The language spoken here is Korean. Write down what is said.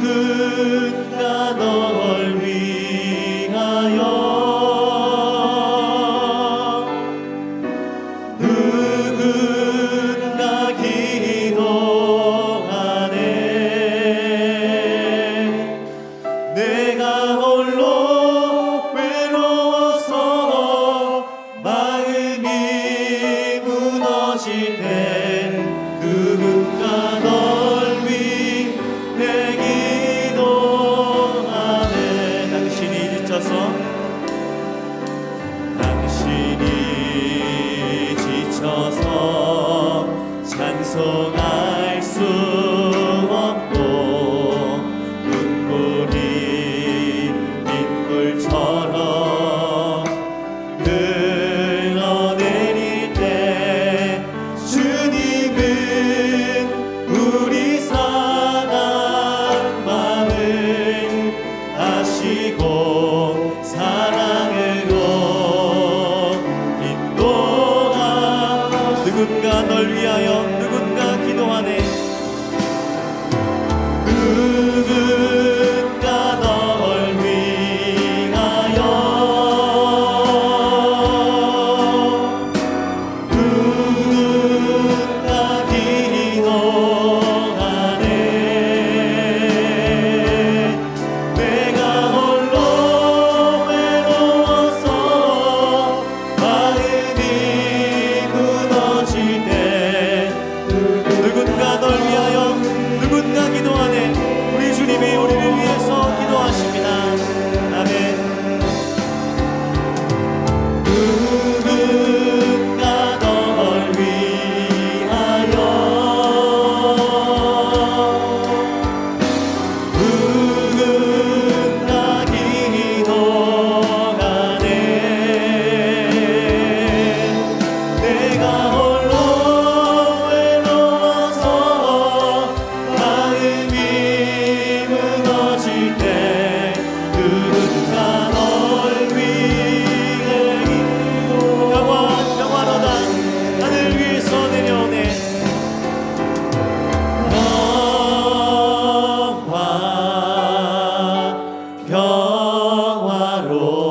누군가 널 위하여 수 없고 눈물이 빗물처럼 흘러내릴 때 주님은 우리 상한 마음을 아시고 사랑으로 인도하 누군가 널 위하여 누 aroma.